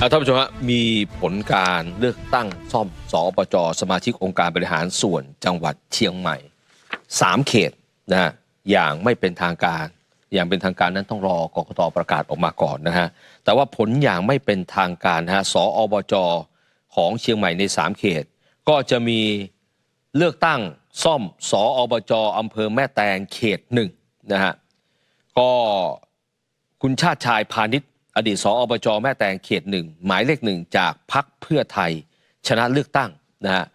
อะท่านผู้ชมฮะมีผลการเลือกตั้งซ่อมสอปจสมาชิกองค์การบริหารส่วนจังหวัดเชียงใหม่สามเขตนะฮะอย่างไม่เป็นทางการ อย่างเป็นทางการนั้นต้องรอกกตประกาศออกมาก่อนนะฮะแต่ว่าผลอย่างไม่เป็นทางการนะฮะสอบจของเชียงใหม่ในสามเขต ก็จะมีเลือกตั้งซ่อมสอบจอำเภอแม่แตงเขตหนึ่งนะฮะก็คุณชาติชายพาณิชย์ อดีตสอบจแม่แตงเขตหนึ่งหมายเลขหนึ่งจากพักเพื่อไทย ชนะเลือกตั้งนะฮะ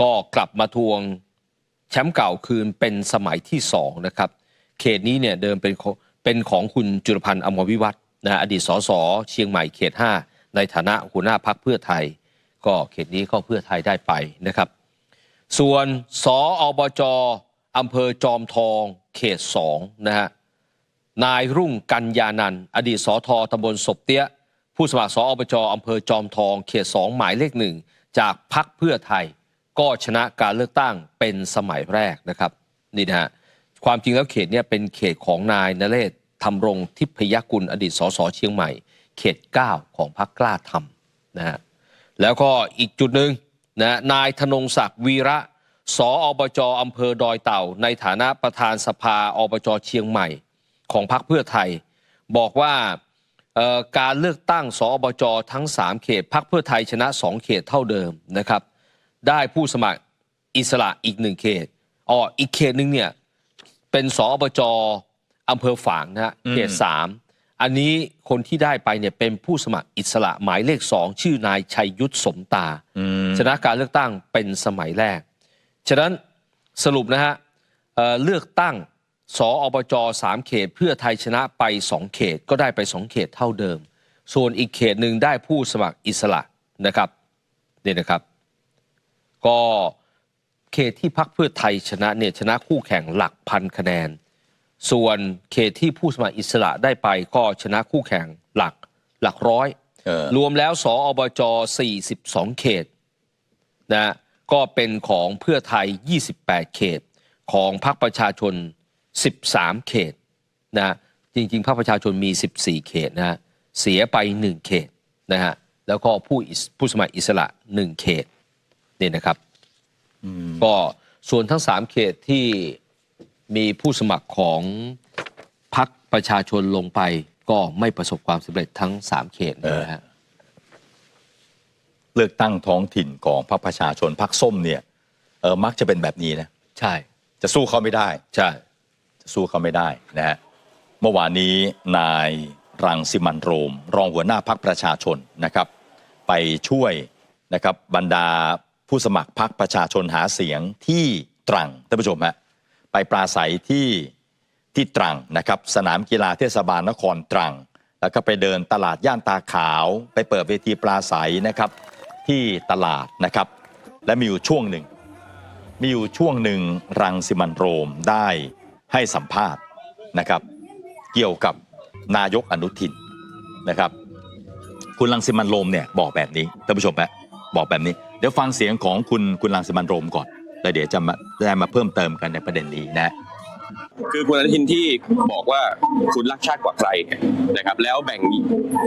ก็กลับมาทวงแชมป์เก่าคืนเป็นสมัยที่สองนะครับ เขตนี้เนี่ยเดิมเป็นของเป็นของคุณจุลพันธ์อมรวิวัฒนะอดีตสสเชียงใหม่เขต 5 ในฐานะหัวหน้าพักเพื่อไทย ก็เขตนี้ก็เพื่อไทยได้ไปนะครับ ส่วนสอบจอำเภอจอมทองเขตสองนะฮะ นายรุ่งกัญญานันอดีตสอทอตำบลศพเตี้ย ผู้สมัครสออบจอำเภอจอมทองเขตสองหมายเลขหนึ่งจากพักเพื่อไทย ก็ชนะการเลือกตั้งเป็นสมัยแรกนะครับนี่นะฮะความจริงแล้วเขตเนี้ยเป็นเขตของนายนเรศทำรงทิพยกุลอดีตสสเชียงใหม่ เขต 9 ของพักกล้าทำนะฮะแล้วก็อีกจุดหนึ่งนะนายธนงศักดิ์วีระสออบจอำเภอดอยเต่า ในฐานะประธานสภาอบจเชียงใหม่ ของพรรคเพื่อไทย บอกว่าเอ่อการเลือกตั้งสอบจทั้ง 3 เขตพรรคเพื่อไทยชนะ 2 เขตเท่าเดิมนะครับ ได้ผู้สมัครอิสระอีกหนึ่งเขตอ๋ออีกเขตหนึ่งเนี่ยเป็นสอบจอำเภอฝางนะฮะเขตสามอันนี้คนที่ได้ไปเนี่ยเป็นผู้สมัครอิสระหมายเลขสองชื่อนายชัยยุทธสมตาชนะการเลือกตั้งเป็นสมัยแรก ฉะนั้นสรุปนะฮะเอ่อเลือกตั้ง สออบจสามเขต เพื่อไทยชนะไปสองเขตก็ได้ไปสองเขตเท่าเดิม ส่วนอีกเขตหนึ่งได้ผู้สมัครอิสระนะครับนี่นะครับ ก็เขตที่พักเพื่อไทยชนะเนี่ยชนะคู่แข่งหลักพันคะแนน ส่วนเขตที่ผู้สมัครอิสระได้ไปก็ชนะคู่แข่งหลักหลักร้อยเออรวมแล้วสออบจ42 เขตนะก็เป็นของเพื่อไทย 28 เขต ของพรรคประชาชน 13 เขตนะจริง ๆพรรคประชาชนมี 14 เขตนะฮะเสียไป 1 เขตนะฮะแล้วก็ผู้อิสผู้สมัครอิสระ 1 เขตนี่นะครับก็ส่วนทั้ง 3 เขตที่มีผู้สมัครของพรรคประชาชนลงไปก็ไม่ประสบความสำเร็จทั้ง 3 เขตเลยนะฮะเลือกตั้งท้องถิ่นของพรรคประชาชนพรรคส้มเนี่ยเออมักจะเป็นแบบนี้นะใช่ จะสู้เขาไม่ได้ใช่จะ สู้เขาไม่ได้นะฮะเมื่อวานนี้นายรังสิมันโรม รองหัวหน้าพรรคประชาชนนะครับ ไปช่วยนะครับบรรดาผู้สมัครพรรคประชาชนหาเสียงที่ตรังท่านผู้ชมฮะไปปราศัยที่ที่ตรังนะครับสนามกีฬาเทศบาลนครตรัง แล้วก็ไปเดินตลาดย่านตาขาว ไปเปิดเวทีปราศัยนะครับที่ตลาดนะครับ และมีอยู่ช่วงหนึ่ง มีอยู่ช่วงหนึ่งรังสิมันโรมได้ ให้สัมภาษณ์นะครับ เกี่ยวกับนายกอนุทินนะครับ คุณลังสิมันโรมเนี่ยบอกแบบนี้ท่านผู้ชมฮะบอกแบบนี้เดี๋ยวฟังเสียงของคุณคุณลังสิมันโรมก่อนแล้วเดี๋ยวจะมาจะมาเพิ่มเติมกันในประเด็นนี้นะ คือคุณอนุทินที่บอกว่าคุณรักชาติกว่าใครนะครับ แล้วแบ่ง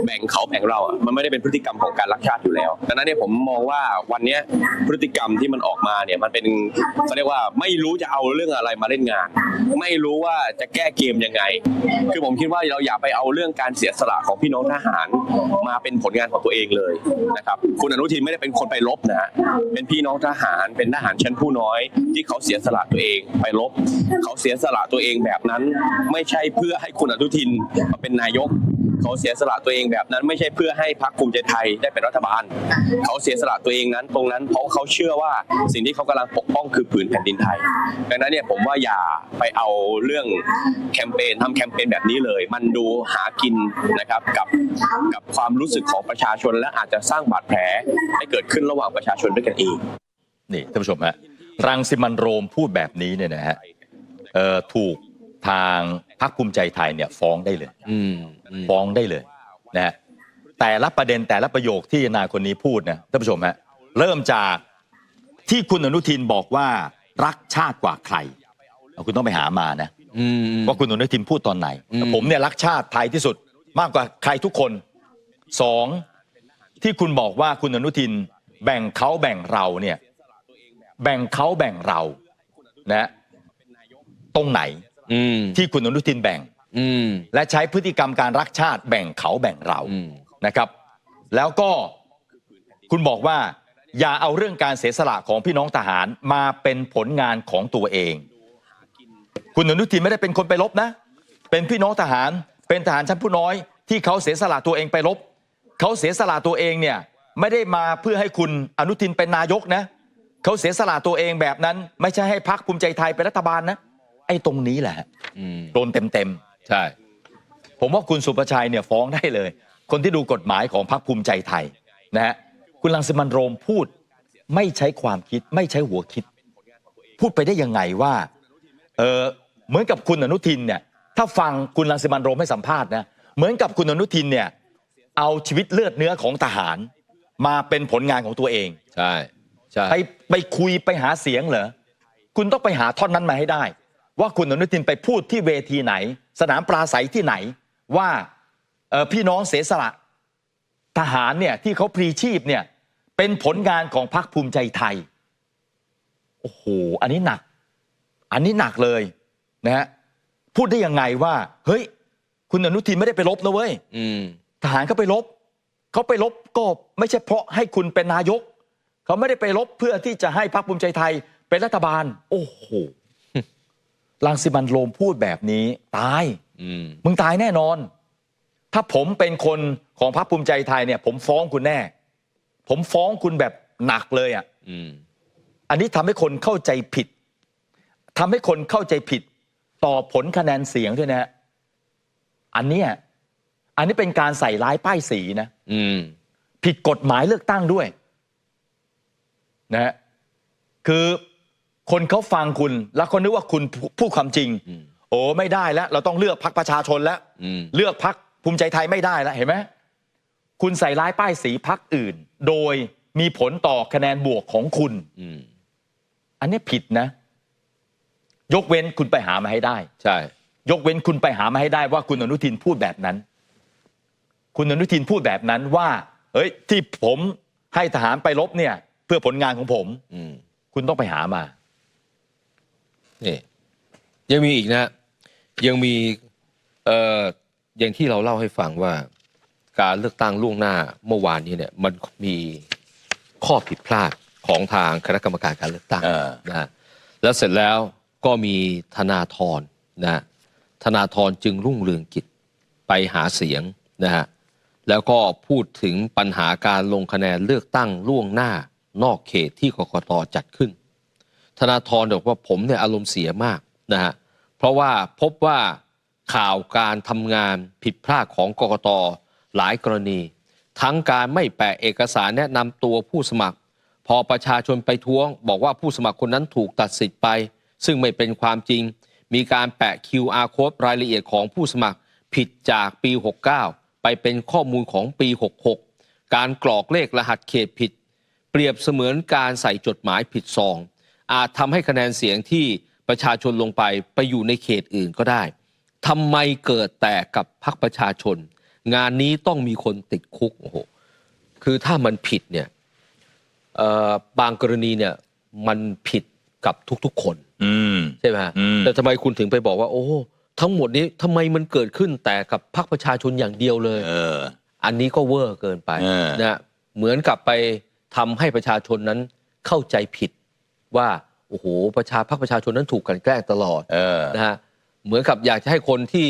แบ่งเขาแบ่งเราอะมันไม่ได้เป็นพฤติกรรมของการรักชาติอยู่แล้วดังนั้นเนี่ยผมมองว่าวันนี้พฤติกรรมที่มันออกมาเนี่ยมันเป็นเขาเรียกว่าไม่รู้จะเอาเรื่องอะไรมาเล่นงาน ไม่รู้ว่าจะแก้เกมยังไง คือผมคิดว่าเราอย่าไปเอาเรื่องการเสียสละของพี่น้องทหาร มาเป็นผลงานของตัวเองเลยนะครับคุณอนุทินไม่ได้เป็นคนไปลบนะฮะเป็นพี่น้องทหารเป็นทหารชั้นผู้น้อย ที่เขาเสียสละตัวเองไปลบ เขาเสียสละตัวัวเองแบบนั้น ไม่ใช่เพื่อให้คุณอนุทินมาเป็นนายก เขาเสียสละตัวเองแบบนั้น ไม่ใช่เพื่อให้พรรคภูมิใจไทยได้เป็นรัฐบาล เขาเสียสละตัวเองนั้น ตรงนั้นเพราะเขาเชื่อว่าสิ่งที่เขากำลังปกป้องคือผืนแผ่นดินไทย ดังนั้นเนี่ยผมว่าอย่าไปเอาเรื่องแคมเปญทำแคมเปญแบบนี้เลย มันดูหากินนะครับกับกับความรู้สึกของประชาชนและอาจจะสร้างบาดแผลให้เกิดขึ้นระหว่างประชาชนด้วยกันเองนี่ท่านผู้ชมฮะรังสิมันโรมพูดแบบนี้เนี่ยนะฮะ ถูกทางพรรคภูมิใจไทยเนี่ยฟ้องได้เลยอืมอืมฟ้องได้เลยนะฮะแต่ละประเด็นแต่ละประโยคที่นายคนนี้พูดนะท่านผู้ชมฮะเริ่มจากที่คุณอนุทินบอกว่ารักชาติกว่าใครเอาคุณต้องไปหามานะอืมว่าคุณอนุทินพูดตอนไหนอืมผมเนี่ยรักชาติไทยที่สุดมากกว่าใครทุกคนสองที่คุณบอกว่าคุณอนุทินแบ่งเขาแบ่งเราเนี่ยแบ่งเขาแบ่งเรานะ ตรงไหนอืมที่คุณอนุทินแบ่ง อืมและใช้พฤติกรรมการรักชาติแบ่งเขาแบ่งเราอืมนะครับ แล้วก็คุณบอกว่า อย่าเอาเรื่องการเสียสละของพี่น้องทหารมาเป็นผลงานของตัวเอง คุณอนุทินไม่ได้เป็นคนไปรบนะ เป็นพี่น้องทหาร เป็นทหารชั้นผู้น้อย ที่เขาเสียสละตัวเองไปรบ เขาเสียสละตัวเองเนี่ยไม่ได้มาเพื่อให้คุณอนุทินเป็นนายกนะ เขาเสียสละตัวเองแบบนั้น ไม่ใช่ให้พรรคภูมิใจไทยเป็นรัฐบาลนะ ไอ้ตรงนี้แหละฮะอืมโดนเต็มๆใช่ผมว่าคุณสุประชัยเนี่ยฟ้องได้เลย คนที่ดูกฎหมายของพรรคภูมิใจไทยนะฮะคุณลังสิมันต์โรมพูดไม่ใช้ความคิดไม่ใช้หัวคิด พูดไปได้ยังไงว่าเออเหมือนกับคุณอนุทินเนี่ยถ้าฟังคุณลังสิมันต์โรมให้สัมภาษณ์นะเหมือนกับคุณอนุทินเนี่ยเอาชีวิตเลือดเนื้อของทหาร มาเป็นผลงานของตัวเอง ใช่ ใช่ ไปไปคุยไปหาเสียงเหรอ คุณต้องไปหาท่อนนั้นมาให้ได้ ว่าคุณอนุทินไปพูดที่เวทีไหน สนามปราศัยที่ไหนว่าเอ่อพี่น้องเสียสละทหารเนี่ยที่เขาพลีชีพเนี่ยเป็นผลงานของพรรคภูมิใจไทย โอ้โห อันนี้หนัก อันนี้หนักเลยนะฮะพูดได้ยังไงว่า เฮ้ย คุณอนุทินไม่ได้ไปลบนะเว้ยอืมทหารเขาไปลบเขาไปลบก็ไม่ใช่เพราะให้คุณเป็นนายก เขาไม่ได้ไปลบเพื่อที่จะให้พรรคภูมิใจไทยเป็นรัฐบาล โอ้โห ลังสิมันต์โรมพูดแบบนี้ตายอืมมึงตายแน่นอน ถ้าผมเป็นคนของพรรคภูมิใจไทยเนี่ย ผมฟ้องคุณแน่ ผมฟ้องคุณแบบหนักเลยอะอืมอันนี้ทำให้คนเข้าใจผิดทำให้คนเข้าใจผิด ต่อผลคะแนนเสียงด้วยนะฮะอันเนี้ยอันนี้เป็นการใส่ร้ายป้ายสีนะอืมผิดกฎหมายเลือกตั้งด้วย นะฮะคือ คนเขาฟังคุณแล้วเขานึกว่าคุณพูดความจริงอืมโอ้ไม่ได้แล้ว เราต้องเลือกพักประชาชนแล้วอืมเลือกพักภูมิใจไทยไม่ได้แล้วเห็นไหมคุณใส่ร้ายป้ายสีพักอื่น โดยมีผลต่อคะแนนบวกของคุณอืมอันนี้ผิดนะ ยกเว้นคุณไปหามาให้ได้ ใช่ ยกเว้นคุณไปหามาให้ได้ว่าคุณอนุทินพูดแบบนั้น คุณอนุทินพูดแบบนั้นว่า เฮ้ย ที่ผมให้ทหารไปรบเนี่ย เพื่อผลงานของผมอืมคุณต้องไปหามา นี่ยังมีอีกนะ ยังมีเอ่ออย่างที่เราเล่าให้ฟังว่า การเลือกตั้งล่วงหน้าเมื่อวานนี้เนี่ย มันมีข้อผิดพลาดของทางคณะกรรมการการเลือกตั้งเออนะฮะแล้วเสร็จแล้วก็มีธนาธรนะฮะธนาธรจึงรุ่งเรืองกิจไปหาเสียงนะฮะแล้วก็พูดถึงปัญหาการลงคะแนนเลือกตั้งล่วงหน้านอกเขตที่กกตจัดขึ้น ธนาธรบอกว่าผมเนี่ยอารมณ์เสียมากนะฮะเพราะว่าพบว่าข่าวการทำงานผิดพลาดของกกตหลายกรณี ทั้งการไม่แปะเอกสารแนะนำตัวผู้สมัคร พอประชาชนไปท้วง บอกว่าผู้สมัครคนนั้นถูกตัดสิทธิ์ไป ซึ่งไม่เป็นความจริง มีการแปะ QR code รายละเอียดของผู้สมัครผิดจากปี 69 ไปเป็นข้อมูลของปี 66 การกรอกเลขรหัสเขตผิด เปรียบเสมือนการใส่จดหมายผิดซอง อาจทำให้คะแนนเสียงที่ประชาชนลงไปไปอยู่ในเขตอื่นก็ได้ทำไมเกิดแต่กับพรรคประชาชน งานนี้ต้องมีคนติดคุกโอ้โหคือถ้ามันผิดเนี่ยเอ่อบางกรณีเนี่ยมันผิดกับทุกๆคนอืมใช่ไหมฮะอืมแต่ทำไมคุณถึงไปบอกว่า โอ้ทั้งหมดนี้ทำไมมันเกิดขึ้นแต่กับพรรคประชาชนอย่างเดียวเลยเอออันนี้ก็เวอร์เกินไปเออนะฮะเหมือนกับไปทำให้ประชาชนนั้นเข้าใจผิด ว่าโอ้โหประชาพรรคประชาชนนั้นถูกกลันแกล้งตลอดเออ นะฮะเหมือนกับอยากจะให้คนที่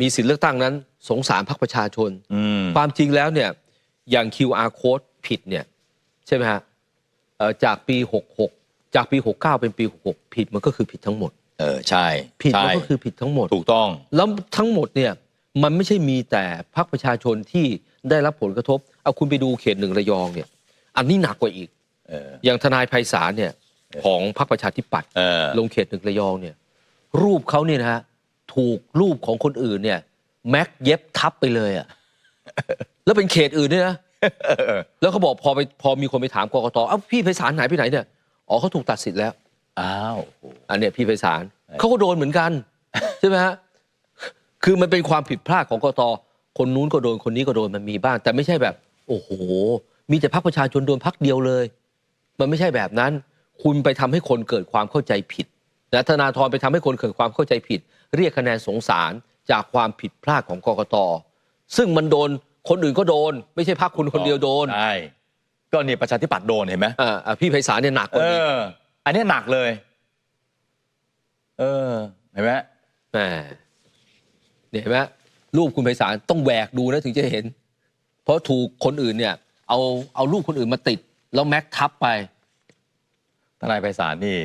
มีสิทธิเลือกตั้งนั้น สงสารพรรคประชาชน อืม ความจริงแล้วเนี่ยอย่าง QR code ผิดเนี่ยใช่ไหมฮะเอ่อจากปี 66 จากปี 69 เป็นปี 66 ผิดมันก็คือผิดทั้งหมด เออ ใช่ผิดใช่มันก็คือผิดทั้งหมด ถูกต้อง แล้วทั้งหมดเนี่ยมันไม่ใช่มีแต่พรรคประชาชนที่ได้รับผลกระทบ เอาคุณไปดูเขตหนึ่งระยองเนี่ยอันนี้หนักกว่าอีก เออ อย่างทนายไพศาลเนี่ย ของพรรคประชาธิปัตย์เออลงเขตหนึ่งระยองเนี่ย รูปเขาเนี่ยนะฮะถูกรูปของคนอื่นเนี่ย แม็กเย็บทับไปเลยอะแล้วเป็นเขตอื่นด้วยนะแล้วเขาบอกพอไปพอมีคนไปถามกกตเอ้าพี่ไพศาลหายไปไหนเนี่ยอ๋อเขาถูกตัดสิทธิ์แล้วอ้าวอันเนี้ยพี่ไพศาลเขาก็โดนเหมือนกันใช่ไหมฮะคือมันเป็นความผิดพลาดของกตคนนู้นก็โดนคนนี้ก็โดนมันมีบ้าง แต่ไม่ใช่แบบ โอ้โห มีแต่พักประชาชนโดนพักเดียวเลย มันไม่ใช่แบบนั้น คุณไปทำให้คนเกิดความเข้าใจผิดนะธนาธรไปทำให้คนเกิดความเข้าใจผิด เรียกคะแนนสงสารจากความผิดพลาดของกกตซึ่งมันโดนคนอื่นก็โดน ไม่ใช่พักคุณคนเดียวโดนใช่ก็เนี่ยประชาธิปัตย์โดนเห็นไหมอ่าอ่าพี่ไพศาลเนี่ยหนักกเอว่านี้ออันนี้หนักเลย เออเห็นไหมแหมเนี่ยเห็นไหมรูปคุณไพศาลต้องแหวกดูนะถึงจะเห็น เพราะถูกคนอื่นเนี่ย เอาเอารูปคนอื่นมาติด แล้วแม็กทับไป ทนายไพศาลนี่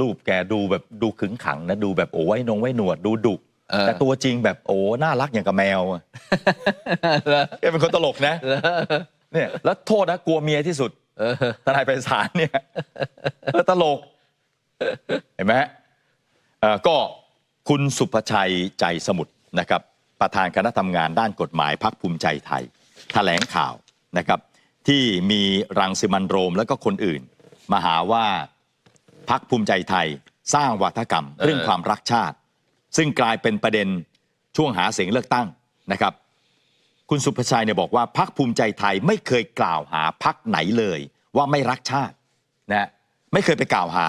รูปแกดูแบบดูขึงขังนะ ดูแบบโอ้ไว้นงไว้หนวดดูดุเออ แต่ตัวจริงแบบโอ้น่ารักอย่างกับแมวอะแกเป็นคนตลกนะเนี่ยแล้วโทษนะกลัวเมียที่สุดเออทนายไพศาลเนี่ยเออตลก เห็นไหมฮะเอ่อก็คุณสุภชัยใจสมุทรนะครับ ประธานคณะทำงานด้านกฎหมายพักภูมิใจไทย แถลงข่าวนะครับ ที่มีรังสิมันโรมแล้วก็คนอื่น มาหาว่าพักภูมิใจไทยสร้างวัฒกรรม เรื่องความรักชาติ ซึ่งกลายเป็นประเด็นช่วงหาเสียงเลือกตั้งนะครับ คุณสุภชัยเนี่ยบอกว่าพักภูมิใจไทยไม่เคยกล่าวหาพักไหนเลย ว่าไม่รักชาตินะไม่เคยไปกล่าวหา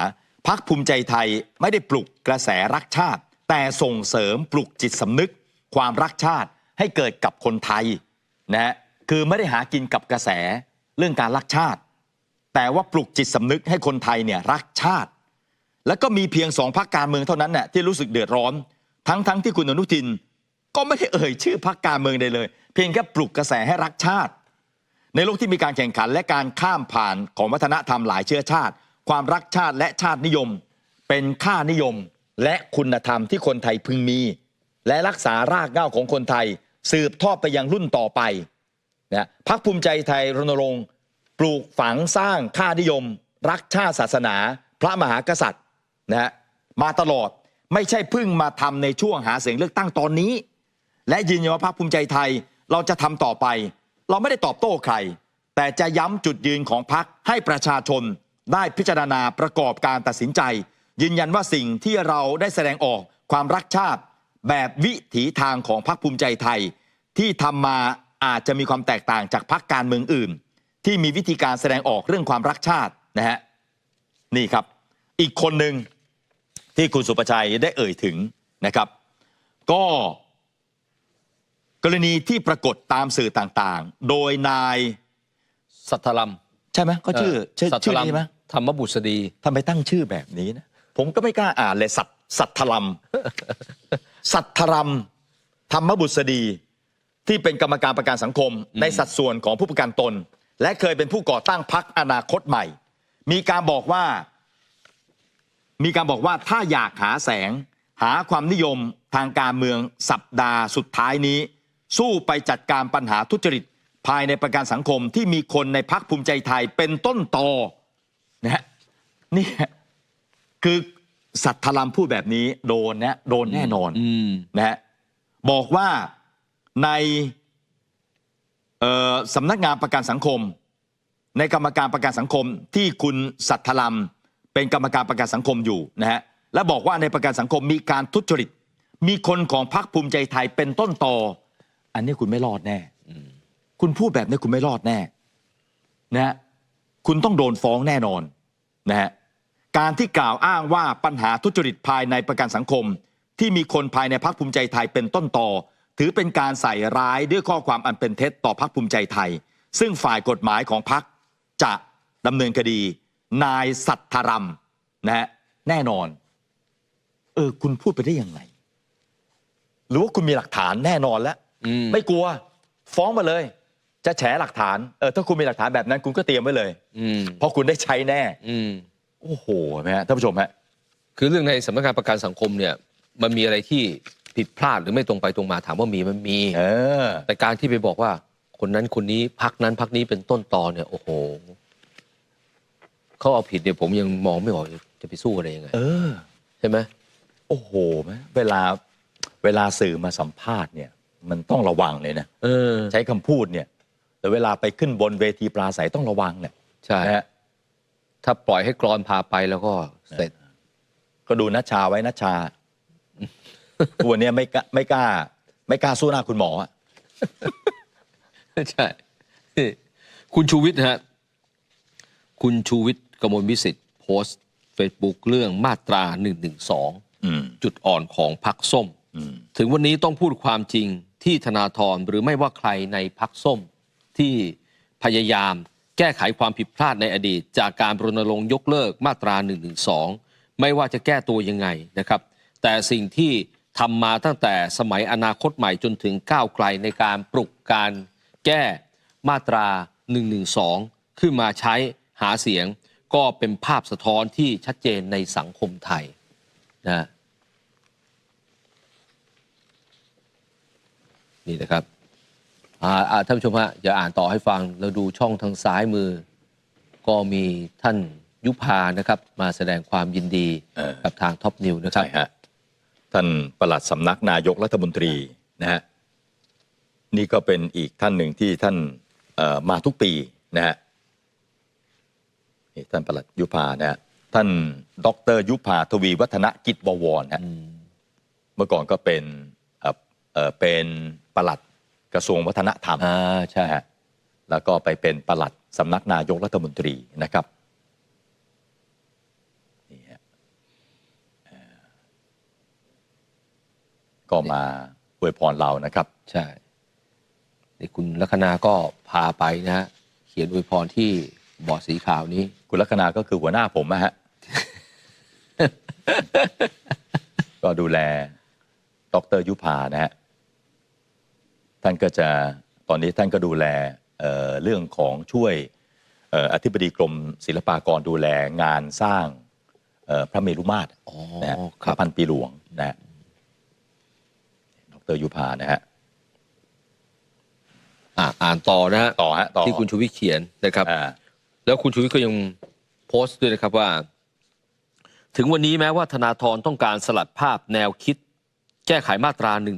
พักภูมิใจไทยไม่ได้ปลุกกระแสรักชาติ แต่ส่งเสริมปลุกจิตสำนึก ความรักชาติให้เกิดกับคนไทยนะคือไม่ได้หากินกับกระแสเรื่องการรักชาติ แต่ว่าปลุกจิตสำนึกให้คนไทยเนี่ยรักชาติ แล้วก็มีเพียงสองพักการเมืองเท่านั้นน่ะที่รู้สึกเดือดร้อน ทั้งทั้งที่คุณอนุทิน ก็ไม่ได้เอ่ยชื่อพักการเมืองใดเลย เพียงแค่ปลุกกระแสให้รักชาติ ในโลกที่มีการแข่งขันและการข้ามผ่านของวัฒนธรรมหลายเชื้อชาติ ความรักชาติและชาตินิยม เป็นค่านิยม และคุณธรรมที่คนไทยพึงมี และรักษารากเหง้าของคนไทย สืบทอดไปยังรุ่นต่อไปนะพักภูมิใจไทยรณรงค์ ปลูกฝังสร้างค่านิยม รักชาติศาสนา พระมหากษัตริย์นะฮะมาตลอดไม่ใช่เพิ่งมาทำในช่วงหาเสียงเลือกตั้งตอนนี้ และยืนยันว่าพรรคภูมิใจไทยเราจะทำต่อไป เราไม่ได้ตอบโต้ใคร แต่จะย้ำจุดยืนของพรรคให้ประชาชนได้พิจารณาประกอบการตัดสินใจ ยืนยันว่าสิ่งที่เราได้แสดงออกความรักชาติ แบบวิถีทางของพรรคภูมิใจไทย ที่ทำมาอาจจะมีความแตกต่างจากพรรคการเมืองอื่น ที่มีวิธีการแสดงออกเรื่องความรักชาตินะฮะนี่ครับ อีกคนหนึ่งที่คุณสุประชัยได้เอ่ยถึงนะครับ ก็กรณีที่ปรากฏตามสื่อต่างๆ โดยนายสัทธลัมใช่ไหมเขาชื่อชื่อสัทธชื่อลัมนี้ไหมธรรมบุษดีทำไมตั้งชื่อแบบนี้นะผมก็ไม่กล้าอ่านเลยสัตสัทธลัมสัทธรัมธรรมบุษดีที่เป็นกรรมการประกันสังคม ในสัดส่วนของผู้ประกันตน และเคยเป็นผู้ก่อตั้งพักอนาคตใหม่ มีการบอกว่า มีการบอกว่าถ้าอยากหาแสง หาความนิยมทางการเมืองสัปดาห์สุดท้ายนี้ สู้ไปจัดการปัญหาทุจริต ภายในประกันสังคมที่มีคนในพักภูมิใจไทยเป็นต้นตอนะฮะนี่คือสัตธรรมพูดแบบนี้โดนนะโดนแน่นอนอืมนะฮะบอกว่าในเอ่อ สำนักงานประกันสังคม ในกรรมการประกันสังคมที่คุณสัทธลัมเป็นกรรมการประกันสังคมอยู่นะฮะและบอกว่าในประกันสังคมมีการทุจริต มีคนของพรรคภูมิใจไทยเป็นต้นตออันนี้คุณไม่รอดแน่คุณพูดแบบนี้คุณไม่รอดแน่นะฮะคุณต้องโดนฟ้องแน่นอนนะฮะการที่กล่าวอ้างว่าปัญหาทุจริตภายในประกันสังคม ที่มีคนภายในพรรคภูมิใจไทยเป็นต้นตอ ถือเป็นการใส่ร้ายด้วยข้อความอันเป็นเท็จต่อพรรคภูมิใจไทย ซึ่งฝ่ายกฎหมายของพรรคจะดำเนินคดี นายสัทธรัมนะฮะแน่นอน เออ คุณพูดไปได้ยังไง หรือว่าคุณมีหลักฐานแน่นอนแล้วอืมไม่กลัว ฟ้องมาเลย จะแฉหลักฐานเออถ้าคุณมีหลักฐานแบบนั้น คุณก็เตรียมไว้เลยอืมเพราะคุณได้ใช้แน่อืมโอ้โหเห็นไหมฮะท่านผู้ชมฮะคือเรื่องในสำนักงานประกันสังคมเนี่ย มันมีอะไรที่ ผิดพลาดหรือไม่ตรงไปตรงมาถามว่ามีมันมีเออ แต่การที่ไปบอกว่า คนนั้นคนนี้พักนั้นพักนี้เป็นต้นตอเนี่ย โอ้โหเขาเอาผิดเนี่ยผมยังมองไม่ออกจะไปสู้อะไรยังไงเออ ใช่ไหมโอ้โหไหมเวลาเวลาสื่อมาสัมภาษณ์เนี่ย มันต้องระวังเลยนะเออ ใช้คำพูดเนี่ยแต่เวลาไปขึ้นบนเวทีปราศัยต้องระวังเนี่ยใช่ นะฮะถ้าปล่อยให้กรอนพาไปแล้วก็เสร็จก็ดูนัชชาไว้นัชชา ตัวเนี้ยไม่กล้าไม่กล้า ไม่กล้าสู้หน้าคุณหมออะใช่คุณชูวิทย์นะฮะ คุณชูวิทย์กมลวิสิทธิ์โพสต์เฟซบุ๊กเรื่องมาตรา 112 อืม จุดอ่อนของพักส้ม อืม ถึงวันนี้ต้องพูดความจริงที่ธนาธรหรือไม่ว่าใครในพักส้ม ที่พยายามแก้ไขความผิดพลาดในอดีต จากการรณรงค์ยกเลิกมาตรา112ไม่ว่าจะแก้ตัวยังไงนะครับ แต่สิ่งที่ ทำมาตั้งแต่สมัยอนาคตใหม่จนถึงก้าวไกลในการปลุกการแก้มาตรา 112 ขึ้นมาใช้หาเสียงก็เป็นภาพสะท้อนที่ชัดเจนในสังคมไทยนะนี่นะครับท่านผู้ชมฮะอย่าอ่านต่อให้ฟังเราดูช่องทางซ้ายมือ ก็มีท่านยุพานะครับ มาแสดงความยินดีกับทางท็อปนิวนะครับ ท่านปลัดสำนักนายกรัฐมนตรีนะฮะนี่ก็เป็นอีกท่านหนึ่งที่ท่านเอ่อมาทุกปีนะฮะนี่ท่านปลัดยุพานะฮะท่านดอกเตอรยุพาทวีวัฒนกิจบวรฮะอืมเมื่อก่อนก็เป็นเอ่อเอ่อเป็นปลัดกระทรวงวัฒนธรรมอ่าใช่นะฮะแล้วก็ไปเป็นปลัดสำนักนายกรัฐมนตรีนะครับนี่ฮะเอ่อ ก็มาอวยพรเรานะครับ ใช่นี่คุณลัคนาก็พาไปนะฮะเขียนอวยพรที่บอร์ดสีขาวนี้ คุณลัคนาก็คือหัวหน้าผมนะฮะ ก็ดูแล ดรยุพานะฮะ ท่านก็จะตอนนี้ท่านก็ดูแลเอ่อเรื่องของช่วยเอ่ออธิบดีกรมศิลปากรดูแลงานสร้างเอ่อพระเมรุมาตรอ๋อนะฮะคพรับระพันปีหลวงนะฮะด รยุพานะฮะอ่าอ่านต่อนะฮะต่อฮะต่อที่คุณชูวิทย์เขียนนะครับ อ่าแล้วคุณชูวิทย์ก็ยังโพสต์ด้วยนะครับว่า ถึงวันนี้แม้ว่าธนาธรต้องการสลัดภาพแนวคิด แก้ไขมาตรา1นึ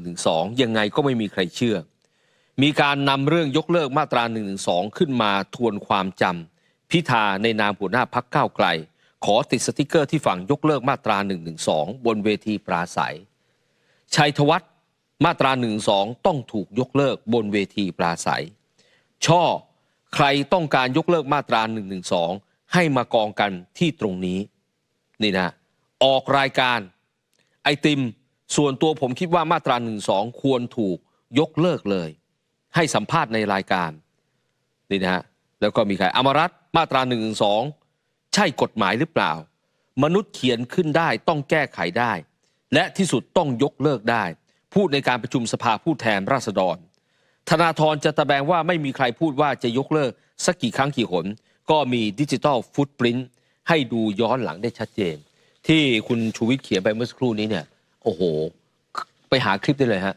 ยังไงก็ไม่มีใครเชื่อ มีการนำเรื่องยกเลิกมาตรา1นึขึ้นมาทวนความจำพิธาในนามหัวหน้าพักก้าวไกล ขอติดสติกเกอร์ที่ฝั่งยกเลิกมาตรา1นึบนเวทีปราศัยชัยธวัฒน์ มาตรา1นึต้องถูกยกเลิกบนเวทีปราศัย ช่อใครต้องการยกเลิกมาตรา1นึให้มากองกันที่ตรงนี้นี่นะออกรายการไอติมส่วนตัวผมคิดว่ามาตรา1นึควรถูกยกเลิกเลย ให้สัมภาษณ์ในรายการนี่นะฮะแล้วก็มีใครอมรัตมาตรา1นึใช่กฎหมายหรือเปล่า มนุษย์เขียนขึ้นได้ต้องแก้ไขได้ และที่สุดต้องยกเลิกได้ พูดในการประชุมสภาผู้แทนราษฎร ธนาธรจะตะแบงว่าไม่มีใครพูดว่าจะยกเลิกสักกี่ครั้งกี่หน ก็มีดิจิ t a ลฟุตปรินต์ให้ดูย้อนหลังได้ชัดเจน ที่คุณชูวิทย์เขียนไปเมื่อสักครู่นี้เนี่ย โอ้โห ไปหาคลิปได้เลยฮะ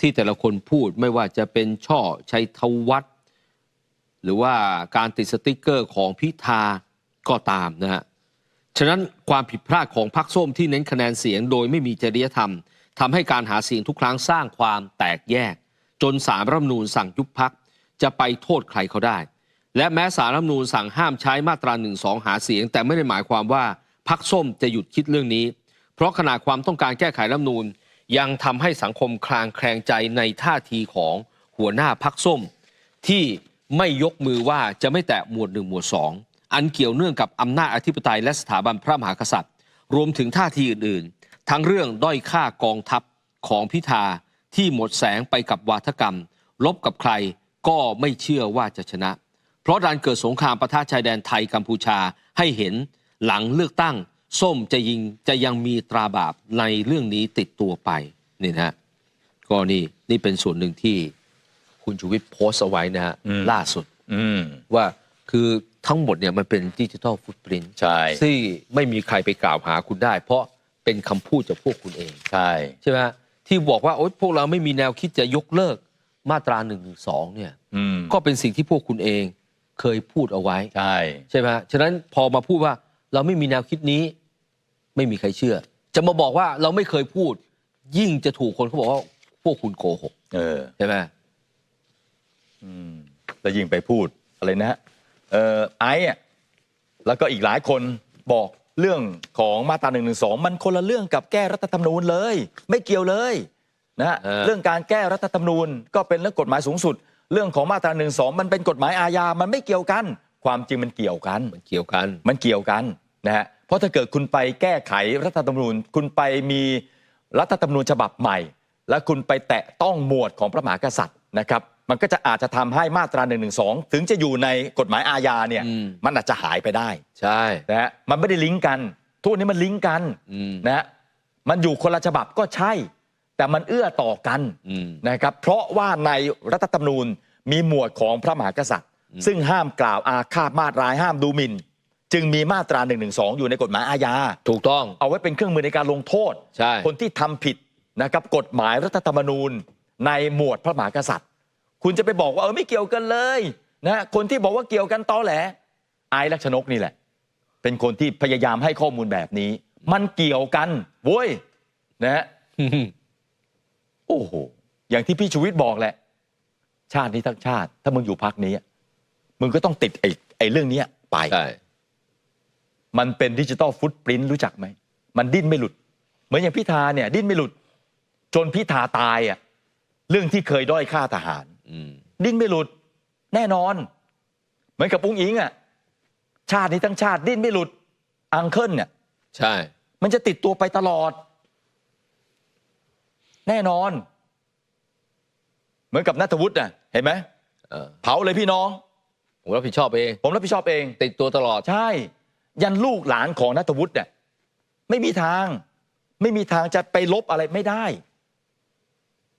ที่แต่ละคนพูดไม่ว่าจะเป็นช่อชัยธวัฒน์หรือว่าการติดสติกเกอร์ของพิธาก็ตามนะฮะ ฉะนั้นความผิดพลาดของพรรคส้มที่เน้นคะแนนเสียงโดยไม่มีจริยธรรม ทำให้การหาเสียงทุกครั้งสร้างความแตกแยก จนสารรัฐมนูญสั่งยุบพักจะไปโทษใครเขาได้ และแม้สารรัฐมนูญสั่งห้ามใช้มาตรา1นึหาเสียง แต่ไม่ได้หมายความว่าพักส้มจะหยุดคิดเรื่องนี้ เพราะขนาดความต้องการแก้ไขรัฐมนูญยังทำให้สังคมคลางแคลงใจในท่าทีของหัวหน้าพักส้ม ที่ไม่ยกมือว่าจะไม่แตะหมวดหนึ่งหมวดสองอันเกี่ยวเนื่องกับอำนาจอธิปไตยและสถาบันพระมหากษัตริย์ รวมถึงท่าทีอื่นๆ ทั้งเรื่องด้อยค่ากองทัพของพิธาที่หมดแสงไปกับวาทกรรม ลบกับใครก็ไม่เชื่อว่าจะชนะ เพราะดันเกิดสงครามประทะชายแดนไทยกัมพูชาให้เห็นหลังเลือกตั้ง ส้มจะยิงจะยังมีตราบาปในเรื่องนี้ติดตัวไปนี่นะฮะก็นี่นี่เป็นส่วนหนึ่งที่คุณชูวิทย์โพสต์เอาไว้นะฮะอืมล่าสุดอืมว่าคือทั้งหมดเนี่ยมันเป็นดิจิทัลฟุตปรินต์ใช่ที่ไม่มีใครไปกล่าวหาคุณได้ เพราะ เป็นคำพูดจากพวกคุณเอง ใช่ ใช่ไหมที่บอกว่าโอ๊ยพวกเราไม่มีแนวคิดจะยกเลิกมาตรา1นึเนี่ย อืมก็เป็นสิ่งที่พวกคุณเองเคยพูดเอาไว้ ใช่ ใช่ไหมฉะนั้นพอมาพูดว่าเราไม่มีแนวคิดนี้ ไม่มีใครเชื่อ จะมาบอกว่าเราไม่เคยพูด ยิ่งจะถูกคนเขาบอกว่าพวกคุณโกหกเออ ใช่ไหม อืมแล้วยิ่งไปพูดอะไรนะฮะเออไอ้อะแล้วก็อีกหลายคนบอก เรื่องของมาตรา1นึมันคนละเรื่องกับแก้รัฐธรรมนูญเลย ไม่เกี่ยวเลยนะฮะเรื่องการแก้รัฐธรรมนูญก็เป็นเรื่องกฎหมายสูงสุด เรื่องของมาตราหนึ่งสองมันเป็นกฎหมายอาญามันไม่เกี่ยวกัน ความจริงมันเกี่ยวกัน มันเกี่ยวกัน มันเกี่ยวกันนะฮะ เพราะถ้าเกิดคุณไปแก้ไขรัฐธรรมนูญ คุณไปมีรัฐธรรมนูญฉบับใหม่ และคุณไปแตะต้องหมวดของพระมหากษัตริย์นะครับ มันก็จะอาจจะทำให้มาตรา1นึถึงจะอยู่ในกฎหมายอาญาเนี่ยอืมมันอาจจะหายไปได้ ใช่นะฮะมันไม่ได้ลิงก์กันทุกวันนี้มันลิงก์กันอืมนะฮะมันอยู่คนละฉบับก็ใช่ แต่มันเอื้อต่อกันอืมนะครับเพราะว่าในรัฐธรรมนูญมีหมวดของพระมหากษัตริย์ ซึ่งห้ามกล่าวอาฆาตมาตร้ายห้ามดูหมิ่นจึงมีมาตรา1นึอยู่ในกฎหมายอาญา ถูกต้อง เอาไว้เป็นเครื่องมือในการลงโทษใช่คนที่ทำผิดนะครับกฎหมายรัฐธรรมนูญ ในหมวดพระมหากษัตริย์ คุณจะไปบอกว่าเออไม่เกี่ยวกันเลยนะคนที่บอกว่าเกี่ยวกันตอแหลไอ้ลักษณกนี่แหละ เป็นคนที่พยายามให้ข้อมูลแบบนี้ มันเกี่ยวกันโว้ยนะฮะโอ้โหอย่างที่พี่ชูวิทย์บอกแหละ ชาตินี้ทั้งชาติ ถ้ามึงอยู่พักนี้อะมึงก็ต้องติดไอ้ไอ้เรื่องเนี้ยไปใช่มันเป็นดิจิตอลฟุตปรินต์รู้จักไหม มันดิ้นไม่หลุด เหมือนอย่างพิธาเนี่ย ดิ้นไม่หลุด จนพิธาตายอะเรื่องที่เคยด้อยค่าทหารอืม ดิ้นไม่หลุด แน่นอน เหมือนกับอุ้งอิงอะ ชาตินี้ทั้งชาติดิ้นไม่หลุด อังเคิลเนี่ย ใช่ มันจะติดตัวไปตลอด แน่นอน เหมือนกับนัทวุฒิน่ะ เห็นไหมเออเผาเลยพี่น้อง ผมรับผิดชอบเอง ผมรับผิดชอบเอง ติดตัวตลอด ใช่ ยันลูกหลานของนัทวุฒิเนี่ยไม่มีทาง ไม่มีทางจะไปลบอะไรไม่ได้